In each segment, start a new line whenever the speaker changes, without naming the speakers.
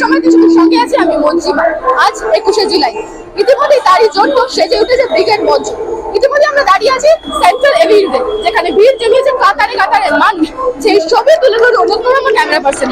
সময় কিছু সঙ্গে আছে আমি মঞ্জিমা আজ একুশে জুলাই। ইতিমধ্যে তারই জন্য সেজে উঠেছে ব্রিগেড মঞ্চ। ইতিমধ্যে আমরা দাঁড়িয়ে আছি সেন্ট্রাল এভিনিউতে যেখানে ভিড় জমিয়েছে কাতারে কাতারে মানুষ। সেই ছবি তুলে ধরে অন্যতম ক্যামেরা পার্সন।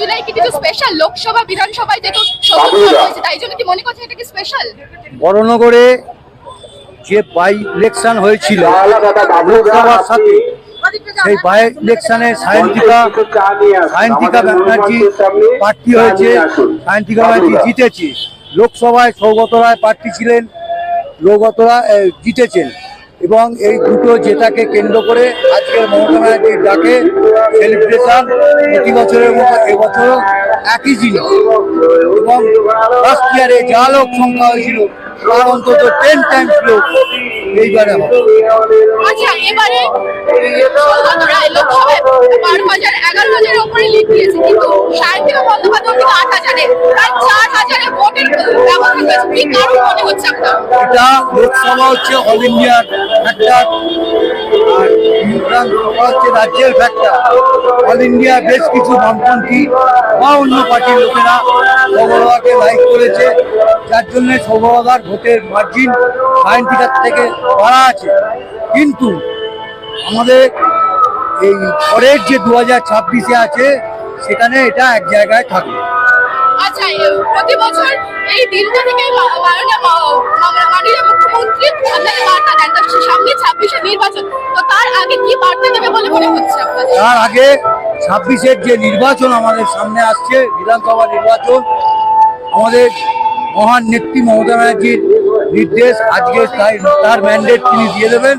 জুলাই কি কিছু স্পেশাল লোকসভা বিধানসভায় যেহেতু সবুজ হয়েছে তাই জন্য কি মনে করছেন এটা কি স্পেশাল
বড়নগরে যে বাই ইলেকশন হয়েছিল লোকসভার সাথে সেই বাই ইলেকশনে সায়ন্তিকা সায়ন্তিকা ব্যানার্জি প্রার্থী হয়েছে সায়ন্তিকা ব্যানার্জি জিতেছে। লোকসভায় সৌগত রায় প্রার্থী ছিলেন সৌগত রায় জিতেছেন। এবং এই দুটো জেতাকে কেন্দ্র করে আজকে মমতা ব্যানার্জির ডাকে সেলিব্রেশন প্রতি বছরের মতো এবছরও একই ছিল। এবং ফার্স্ট ইয়ারে যা লোক সংখ্যা হয়েছিল, তার অন্তত টেন টাইমস লোক এইবারে
আচ্ছা এবারে বারো হাজার এগারো হাজারের উপরে লিড দিয়েছে, কিন্তু সাহিত্য বন্দ্যোপাধ্যায় থেকে আট হাজারে। প্রায় চার হাজারের ভোটের ব্যবধান কি কারণ মনে হচ্ছে আপনার?
এটা লোকসভা হচ্ছে অল ইন্ডিয়ার বিধানসভা হচ্ছে রাজ্যের ফ্যাক্টর অল ইন্ডিয়া বেশ কিছু বামপন্থী বা অন্য পার্টির লোকেরা সৌগরবাকে লাইক করেছে। যার জন্য সৌগরবার ভোটের মার্জিন সায়েন্টিকার থেকে বাড়া আছে। কিন্তু আমাদের এই পরের যে দু হাজার ছাব্বিশে আছে সেখানে এটা এক জায়গায় থাকবে।
আচ্ছা প্রতি বছর এই দিনটা থেকে মাননীয় মা- মা- মাননীয় মুখ্যমন্ত্রী আপনাদের বার্তা দেন তো সামনে ছাব্বিশে নির্বাচন। তো তার আগে কি বার্তা দেবে বলে মনে হচ্ছে
তার আগে ছাব্বিশের যে নির্বাচন আমাদের সামনে আসছে বিধানসভা নির্বাচন আমাদের মহান নেত্রী মমতা ব্যানার্জির নির্দেশ আজকে তাই তার ম্যান্ডেট তিনি দিয়ে দেবেন।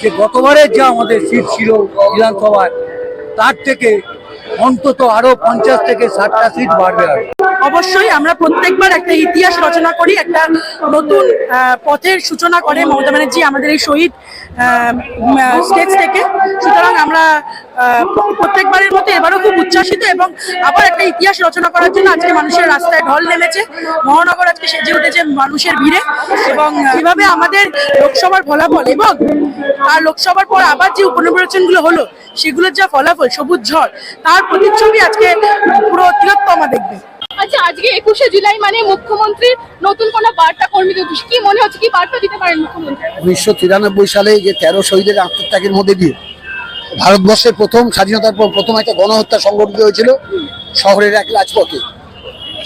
যে গতবারের যা আমাদের সিট ছিল বিধানসভায় তার থেকে অন্তত আরও পঞ্চাশ থেকে ষাটটা সিট বাড়বে আর।
অবশ্যই আমরা প্রত্যেকবার একটা ইতিহাস রচনা করি, একটা নতুন পথের সূচনা করে মমতা ব্যানার্জি আমাদের এই শহীদ স্টেজ থেকে। সুতরাং আমরা প্রত্যেকবারের মতো এবারও খুব উচ্ছ্বাসিত এবং আবার একটা ইতিহাস রচনা করার জন্য আজকে মানুষের রাস্তায় ঢল নেমেছে। মহানগর আজকে সেজে উঠেছে মানুষের ভিড়ে এবং এভাবে আমাদের লোকসভার ফলাফল এবং আর লোকসভার পর আবার যে উপনির্বাচনগুলো হলো সেগুলোর যা ফলাফল সবুজ ঝড় তার প্রতিচ্ছবি আজকে পুরো তিলোত্তমা দেখবে।
আচ্ছা আজকে একুশে জুলাই মানে মুখ্যমন্ত্রীর নতুন কোন বার্তা কর্মীদের কি মনে হচ্ছে কি বার্তা দিতে পারেন মুখ্যমন্ত্রী?
উনিশশো তিরানব্বই সালে যে তেরো শহীদের আত্মত্যাগের মধ্যে দিয়ে ভারতবর্ষের প্রথম স্বাধীনতার পর প্রথম একটা গণহত্যা সংগঠিত হয়েছিল শহরের এক রাজপথে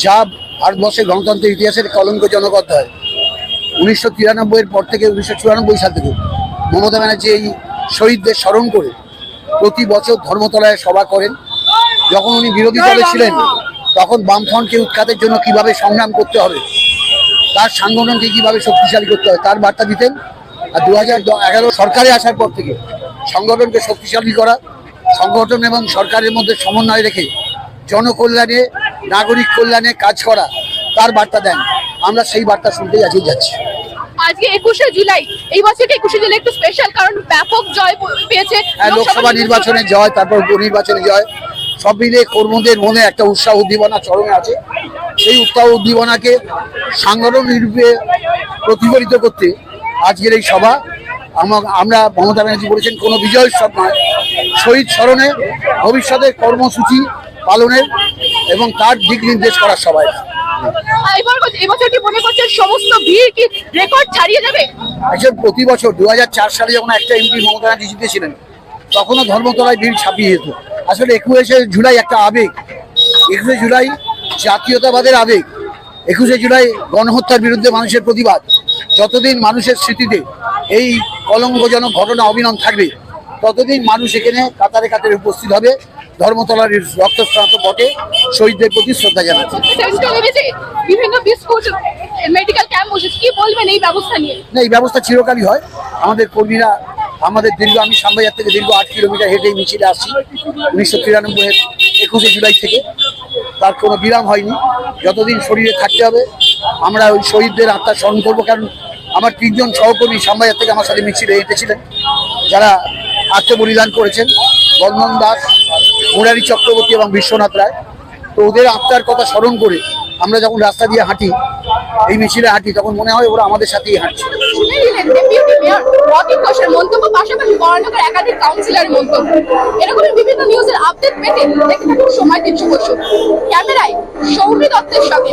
যা ভারতবর্ষের গণতন্ত্রের ইতিহাসের কলঙ্কজনক অধ্যায়। উনিশশো তিরানব্বইয়ের পর থেকে উনিশশো চুরানব্বই সাল থেকে মমতা ব্যানার্জি এই শহীদদের স্মরণ করে প্রতি বছর ধর্মতলায় সভা করেন। যখন উনি বিরোধী দলে ছিলেন তখন বামফ্রন্টকে উৎখাতের জন্য কীভাবে সংগ্রাম করতে হবে তার সাংগঠনকে কীভাবে শক্তিশালী করতে হয় তার বার্তা দিতেন। আর দু হাজার এগারো সরকারে আসার পর থেকে সংগঠনকে শক্তিশালী করা সংগঠন এবং সরকারের মধ্যে সমন্বয় রেখে জনকল্যাণে নাগরিক কল্যাণে কাজ করা তার বার্তা দেন। আমরা সেই বার্তা শুনতেই আজকে যাচ্ছি।
আজকে একুশে জুলাই এই বছর একুশে জুলাই একটু স্পেশাল কারণ ব্যাপক জয় পেয়েছে
হ্যাঁ লোকসভা নির্বাচনে। জয় তারপর উপনির্বাচনে জয়। সব মিলিয়ে কর্মীদের মনে একটা উৎসাহ উদ্দীপনা চরমে আছে। সেই উৎসাহ উদ্দীপনাকে সাংগঠন রূপে প্রতিফলিত করতে আজকের এই সভা আমরা মমতা ব্যানার্জি বলেছেন কোনো বিজয় উৎসব নয় শহীদ স্মরণে ভবিষ্যতে কর্মসূচি পালনের এবং তার দিক নির্দেশ করার সবাই।
এবছর কি মনে করছেন সমস্ত ভিড় কি রেকর্ড ছাড়িয়ে যাবে?
আসলে প্রতি বছর দু হাজার চার সালে যখন একটা এমপি মমতা ব্যানার্জি জিতেছিলেন তখনও ধর্মতলায় ভিড় ছাপিয়ে যেত। আসলে একুশে জুলাই একটা আবেগ। একুশে জুলাই জাতীয়তাবাদের আবেগ। একুশে জুলাই গণহত্যার বিরুদ্ধে মানুষের প্রতিবাদ। যতদিন মানুষের স্মৃতিতে এই কলঙ্কজনক ঘটনা অবিনম থাকবে। ততদিন মানুষ এখানে কাতারে কাতারে উপস্থিত হবে। ধর্মতলার রক্তস্নাত বটে। শহীদদের প্রতি শ্রদ্ধা জানাচ্ছে।
বিভিন্ন বিস্কুট মেডিকেল ক্যাম্প বসেছে। কি বলবেন এই ব্যবস্থা নিয়ে?
না এই ব্যবস্থা চিরকালই হয়। আমাদের কর্মীরা আমাদের দীর্ঘ আমি সামবাজার থেকে দীর্ঘ আট কিলোমিটার হেঁটে মিছিলে আসছি। উনিশশো তিরানব্বই একুশে জুলাই থেকে। তার কোনো বিরাম হয়নি। যতদিন শরীরে থাকতে হবে আমরা ওই শহীদদের আত্মার স্মরণ করব। কারণ আমার তিনজন সহকর্মী শ্যামবাজার থেকে আমার সাথে মিছিলে হেঁটেছিলেন যারা আত্মবলিদান করেছেন, বর্মন দাস, মুরারি চক্রবর্তী এবং বিশ্বনাথ রায়। তো ওদের আত্মার কথা স্মরণ করে আমরা যখন রাস্তা দিয়ে হাঁটি, এই মিছিলে হাঁটি, তখন মনে হয় ওরা আমাদের সাথেই হাঁটছে।
ক্যামেরায় সৌমি দত্তের সঙ্গে